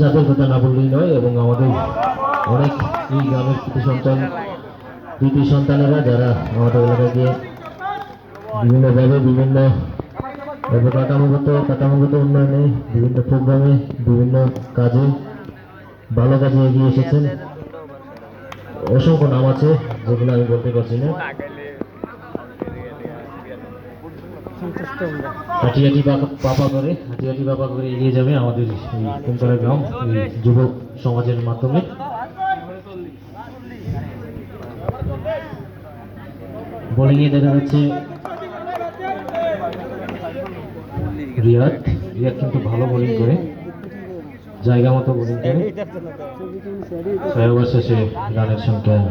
যাদের কথা না বললেই নয়, এবং আমাদের অনেক এই গ্রামের কৃতি সন্তান, কৃতি সন্তানেরা যারা আমাদের এলাকায় গিয়ে বিভিন্নভাবে বিভিন্ন অবকাঠামোগত কাঠামোগত উন্নয়নে, বিভিন্ন প্রোগ্রামে, বিভিন্ন কাজে, ভালো কাজে এগিয়ে এসেছেন। অসংখ্য নাম আছে, যেগুলো আমি বলতে পারছি না। হাটিহাটি পাকা- পাপা করে হাটিহাটি পাপা করে এগিয়ে যাবে আমাদের এই কুমতলা গ্রাম, এই যুব সমাজের মাধ্যমে। বোলিংয়ে দেখা যাচ্ছে রিয়াদ। রিয়াদ কিন্তু ভালো বোলিং করে। জায়গা মতো বোলিং করে। ছয় ওভার শেষে রানের সংখ্যা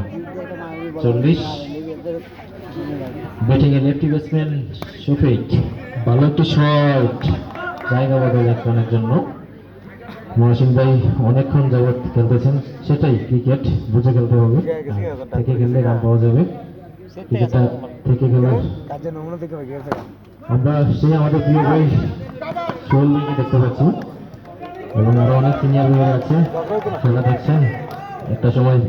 চল্লিশ। ব্যাটিং এ লেফটি ব্যাটসম্যান শফিক ভালো একটি শট। জায়গা বদল রানের জন্য। মহাসিন ভাই অনেকক্ষণ যাবৎ খেলতেছেন, সেটাই ক্রিকেট, বুঝে খেলতে হবে। থেকে খেললে রান পাওয়া যাবে। ক্রিকেটটা থেকে গেছে আমরা সেই আমাদের প্রিয় ভাই সোহেল দেখতে পাচ্ছি। এবং আরও অনেক সিনিয়র আছে, খেলা দেখছেন। একটা সময়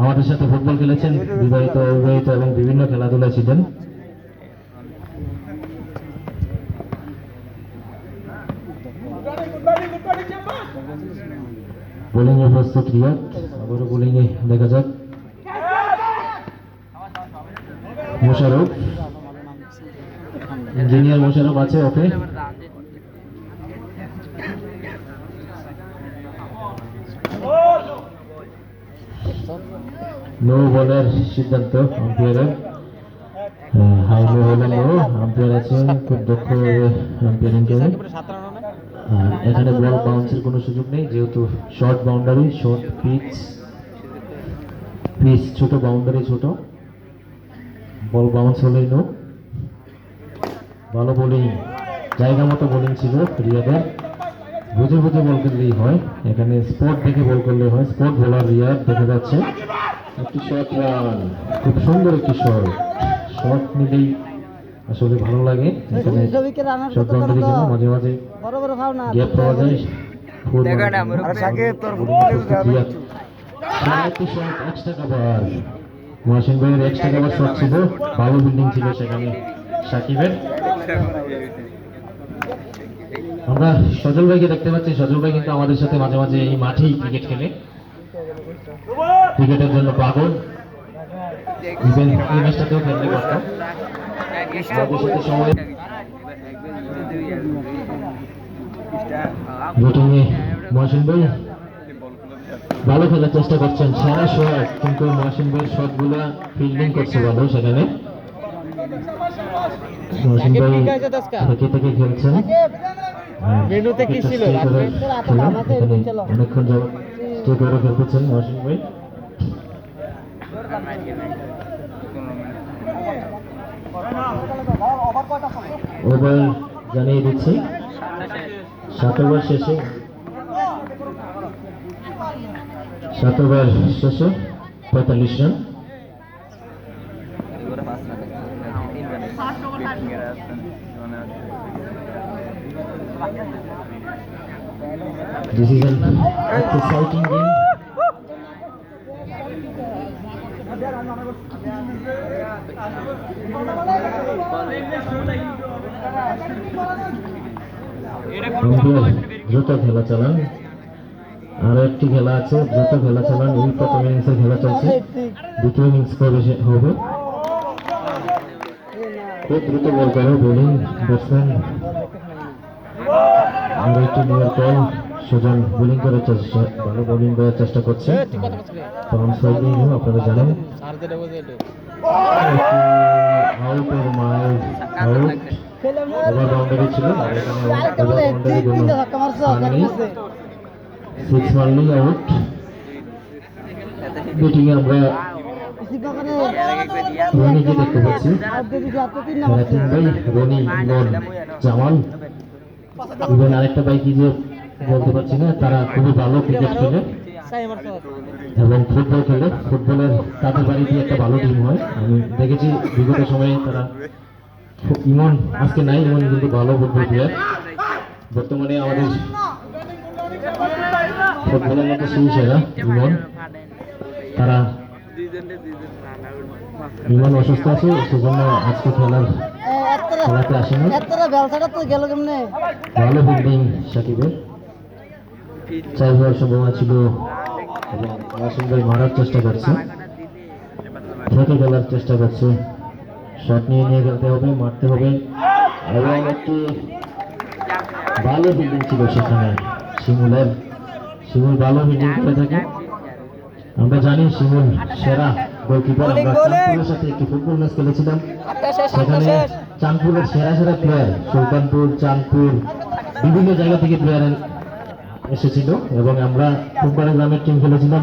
আমাদের সাথে ফুটবল খেলেছেন, বিবাহিত, অবিবাহিত এবং বিভিন্ন খেলাধুলায় ছিলেন। বোলিং এ প্রস্তুত রিয়াদ, আবারও বোলিং এ দেখা যাক। মোশারফ ইঞ্জিনিয়ার মোশারফ আছে ওকে নো বলার সিদ্ধান্ত, আম্পায়ারের। হাই নো বলার নো, আম্পায়ার আছে খুব দক্ষভাবে আম্পায়ারিং করে এখানে বল বাউন্সের কোনো সুযোগ নেই, যেহেতু short boundary short pitch pitch ছোট বাউন্ডারি ছোট। বল বাউন্স হলেই নো ভালো বোলিং জায়গা মতো বোলিং ছিল, রিয়াদের। বুঝে বুঝে বল করলেই হয়। এখানে স্পট দেখে বল করলে হয়। স্পট বোলার রিয়াদ দেখা যাচ্ছে। একটি শর্ট রান খুব সুন্দর একটি শট শট নিলেই আসলে ভালো লাগে। এখানে শর্ট মাঝে মাঝে গ্যাপ পাওয়া যায়। শট মহাসিন ভাইয়ের এক্সট্রা কভার শট ছিল। ভালো বিল্ডিং ছিল সেখানে। সাকিবের। আমরা সজল ভাইকে দেখতে পাচ্ছি। সজল ভাই কিন্তু আমাদের সাথে মাঝে মাঝে এই মাঠেই ক্রিকেট খেলে। ক্রিকেটের জন্য পাগল। ইভেন এই ম্যাচটাতেও খেলতে পারতাম সময় ব্যাটিংয়ে মহাসিন ভাই। ভালো খেলার চেষ্টা করছেন। সেরা শট কিন্তু মহাসিন ভাই শটগুলো ফিল্ডিং করছে ভালো সেখানে। মহাসিন ভাই থেকে খেলছেন। মেনুতে কি ছিল? এখানে অনেকক্ষণ যাবত স্টে করে খেলতেছেন মহাসিন ভাই ওভার জানিয়ে দিচ্ছি সাত ওভার শেষে সাত ওভার শেষে পঁয়তাল্লিশ run This is an exciting game. দ্রুত খেলা চালান। আরও একটি খেলা আছে দ্রুত খেলা চালান। এই প্রথম ইনিংসের খেলা চলছে। দ্বিতীয় ইনিংস কবে হবে। খুব দ্রুত বল করে বোলিং ব্যাটসম্যান আরও একটি নিয়ার কল সুজন বোলিং করার চেষ্টা ভালো বোলিং করার চেষ্টা করছে। তখন সোয়াইবিং আপনারা জানেন। আউট ওর মাইল আউট ওভার বাউন্ডারি ছিল সিক্স আউট ব্যাটিং আমরা রনিকে দেখতে পাচ্ছি। রনি জামাল। ইভেন আরেকটা ভাই কি যে বলতে পারছি না তারা খুবই ভালো ক্রিকেট খেলে। এবং ফুটবল খেলে। ফুটবলের তাদের বাড়িতে একটা ভালো টিম হয়। আমি দেখেছি বিগত সময়ে তারা খুব- ইমন আজকে নাই ইমন কিন্তু ভালো ফুটবল প্লেয়ার বর্তমানে আমাদের ফুটবলের মধ্যে সেই সেরা ইমন। তারা ইমন অসুস্থ আছে সেজন্য আজকে খেলার খেলাতে আসেনি। ব্যবসাটা তো গেল কেমনে? ভালো ফিল্ডিং সাকিবের। চার হওয়ার সম্ভাবনা ছিল এবং ওয়াসিম ভাই মারার চেষ্টা করছে। থেকে খেলার চেষ্টা করছে। শট নিয়ে নিয়ে খেলতে হবে মারতে হবে। এবং একটি ভালো ফিল্ডিং ছিল সেখানে শিমুলের। শিমুল ভালো ফিল্ডিং করে থাকে। আমরা জানি শিমুল সেরা। গোলকিপার আমরা সাথে একটি ফুটবল ম্যাচ খেলেছিলাম। সেখানে চাঁদপুরের সেরা সেরা প্লেয়ার সুলতানপুর চাঁদপুর বিভিন্ন জায়গা থেকে প্লেয়ার এসেছিল এবং আমরা ফুটবলের গ্রামের টিম খেলেছিলাম।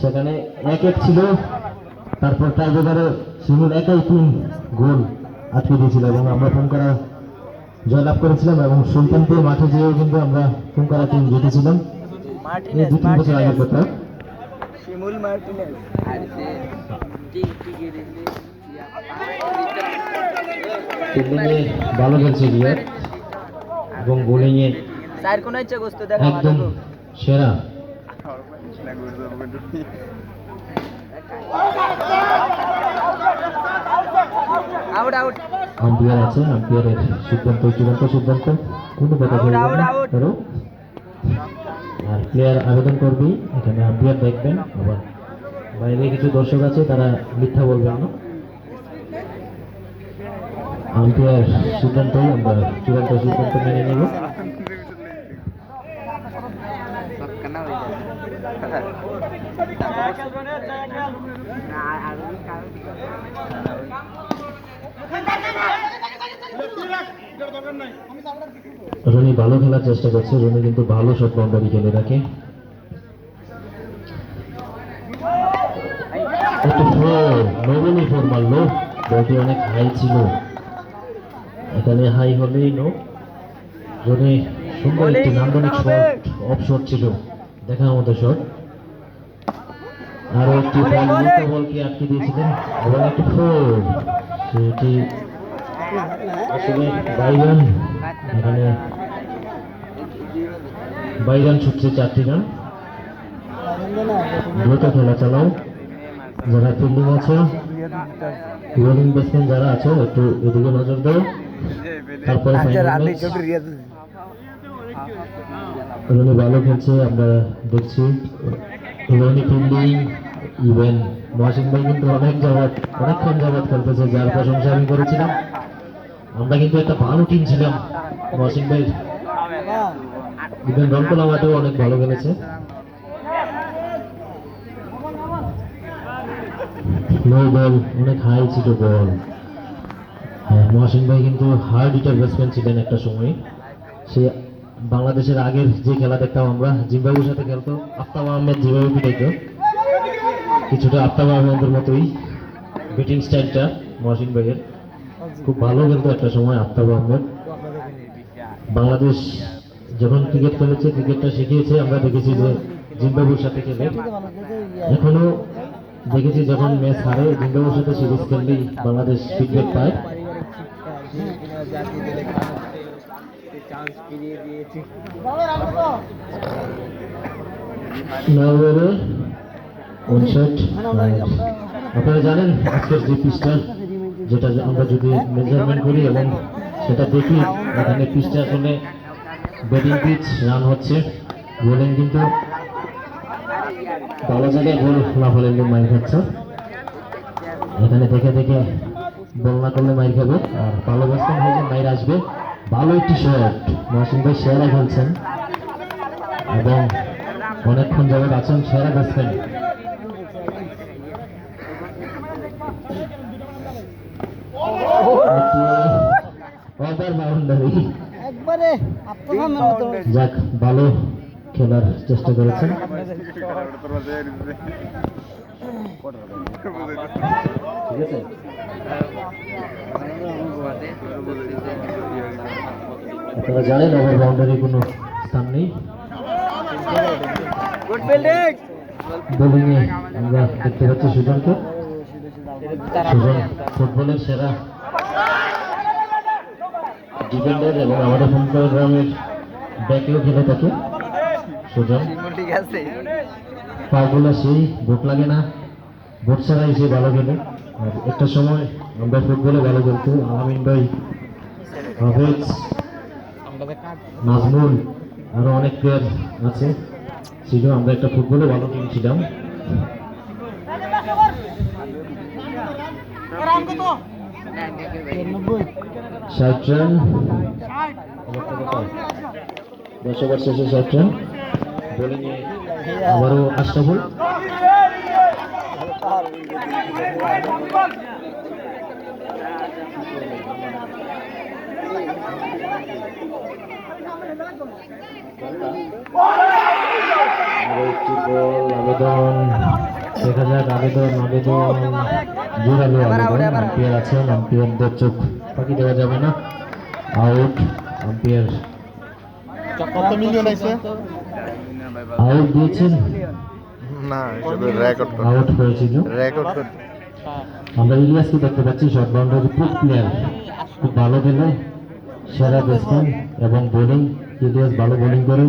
সেখানে এক এক ছিল তারপর টাইব্রেকারে শিমুল একাই তিন গোল আটকে দিয়েছিল এবং আমরা ফুনকারা জয়লাভ করেছিলাম এবং সুলতানপুর মাঠে যেয়েও কিন্তু আমরা ফুনকারা টিম জিতেছিলাম। এই দু তিন বছর আগের কথা। শিমুল ফিল্ডিংয়ে ভালো খেলছে রিয়াদ এবং বোলিংয়ে চার কোন ইচ্ছে গোস্ত দেখা একদম সেরা। আউট আউট আম্পায়ার আছে আম্পায়ারের সিদ্ধান্ত চূড়ান্ত সিদ্ধান্ত। কোনো কথা বলবেন out, না out. কারও আর প্লেয়ার আবেদন করবি, এখানে আম্পায়ার দেখবেন, আবার বাইরে কিছু দর্শক আছে, তারা মিথ্যা বলবে না। আম্পায়ার সিদ্ধান্তই, আমরা চূড়ান্ত সিদ্ধান্ত মেনে নেব। রনি ভালো খেলার চেষ্টা করছে। রনি কিন্তু ভালো শট বাউন্ডারি খেলে রাখে। নবনী বলটি অনেক হাই ছিল। এখানে হাই হলেই নো রনি সুন্দর একটি নান্দনিক শট অফ শট ছিল। দেখার মতো শট আরও একটি বল বলকে আটকে দিয়েছিলেন। এবং একটি ফোর সেটি বাইরান এখানে ছুটছে চারটি রান। দ্রুত খেলা চালাও। যারা ফিল্ডিং আছে বোলিং ব্যাটসম্যান যারা আছো একটু এদিকে নজর দাও। তারপরে final রনি ভালো খেলছে আমরা দেখছি। রনি ফিল্ডিং ইভেন মহাসিন ভাই কিন্তু অনেক যাবৎ অনেকক্ষণ যাবৎ খেলতেছে যার প্রশংসা আমি করেছিলাম। আমরা কিন্তু একটা ভালো টিম ছিলাম। মহাসিন ভাই ইভেন রনকোলা অনেক ভালো খেলেছে। অনেক হাই ছিল বল মহাসিন ভাই কিন্তু হার্ড হিটার ব্যাটসম্যান ছিলেন একটা সময়। সে বাংলাদেশের আগের যে খেলা দেখতাম আমরা জিম্বাবুর সাথে খেলতো, আফতাব আহমেদ যেভাবে পিটাইতো। কিছুটা আফতাব আহমেদের মতোই ব্যাটিং স্টাইলটা মহাসিন ভাইয়ের খুব ভালো খেলতো একটা সময় আফতাব আহমেদ। বাংলাদেশ যখন ক্রিকেট খেলেছে ক্রিকেটটা শিখিয়েছে আমরা দেখেছি যে জিম্বাবুর সাথে খেলে। এখনও দেখেছি যখন ম্যাচ হারে জিম্বাবুর সাথে সিরিজ খেললেই বাংলাদেশ ফিডব্যাক পায়। আপনারা জানেন আজকের যে পিচটা যেটা আমরা যদি মেজারমেন্ট করি এবং সেটা দেখি এখানে পিচটা আসলে ব্যাটিং পিচ রান হচ্ছে বোলিং কিন্তু ভালো জায়গায় গোল না হলে মাইর খাচ্ছে। এখানে দেখে দেখে বল না করলে মাইর খাবে। আর ভালো ব্যাটসম্যান হয়ে মাইর আসবে। ভালো একটি শট মহাসিন ভাই সেরা খেলছেন। এবং অনেকক্ষণ যাবৎ আছেন সেরা ব্যাটসম্যান ওভার বাউন্ডারি একবারে আত্মসম্মান মতো যাক, ভালো খেলার চেষ্টা করেছেন। ঠিক আছে আপনারা জানেন ওভার বাউন্ডারি কোনো স্থান নেই। বোলিংয়ে আমরা দেখতে পাচ্ছি সুজনকে। সুজন ফুটবলের সেরা ডিফেন্ডার এবং আমাদের ফুটবল গ্রামের ব্যাকেও খেলে থাকে। সুজন। পাগুলো সেই ভোট লাগে না। ভোট ছাড়াই সে ভালো খেলে। আর একটা সময় আমরা ফুটবলে ভালো খেলতো আলামিন ভাই, হাফেজ, নাজমুল, আরও অনেক প্লেয়ার আছে। ছিল আমরা একটা ফুটবলে ভালো টিম ছিলাম। ষাট রান দশ ওভার শেষে ষাট রান বোলিংয়ে আবারও আশরাফুল আবেদন। দেখা যাক আবেদন আবেদন। জোরালো আবেদন। আম্পিয়ার আছেন আম্পিয়ারদের চোখ পাখি দেওয়া যাবে না। আউট আম্পিয়ার কত মিলিয়ন আইছে? আউট দিয়েছেন? না শুধু রেকর্ড আউট হয়েছিল রেকর্ড আমরা ইলিয়াসকে দেখতে পাচ্ছি শর্ট বাউন্ডারি খুব প্লেয়ার খুব ভালো খেলে সেরা ব্যাটসম্যান এবং বোলিং ইলিয়াস ভালো বোলিং করে।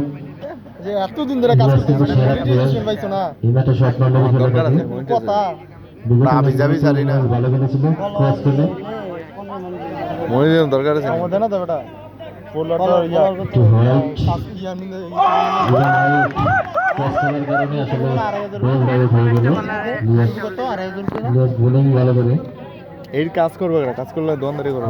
যে এতদিন ধরে কাজ সেরা প্লেয়ার পাইছো না? এই ম্যাচে শর্ট বাউন্ডারি খেলে দরকার আছে কথা? আমি যাবি জানি না। ভালো খেলেছিল ক্রস খেলে। মহিদিন দরকার আছে। আমাদের না তো বেটা। কারণে আসলে বল ভালো করে এই কাজ করবে কাজ করলে দোকানদারি করবে।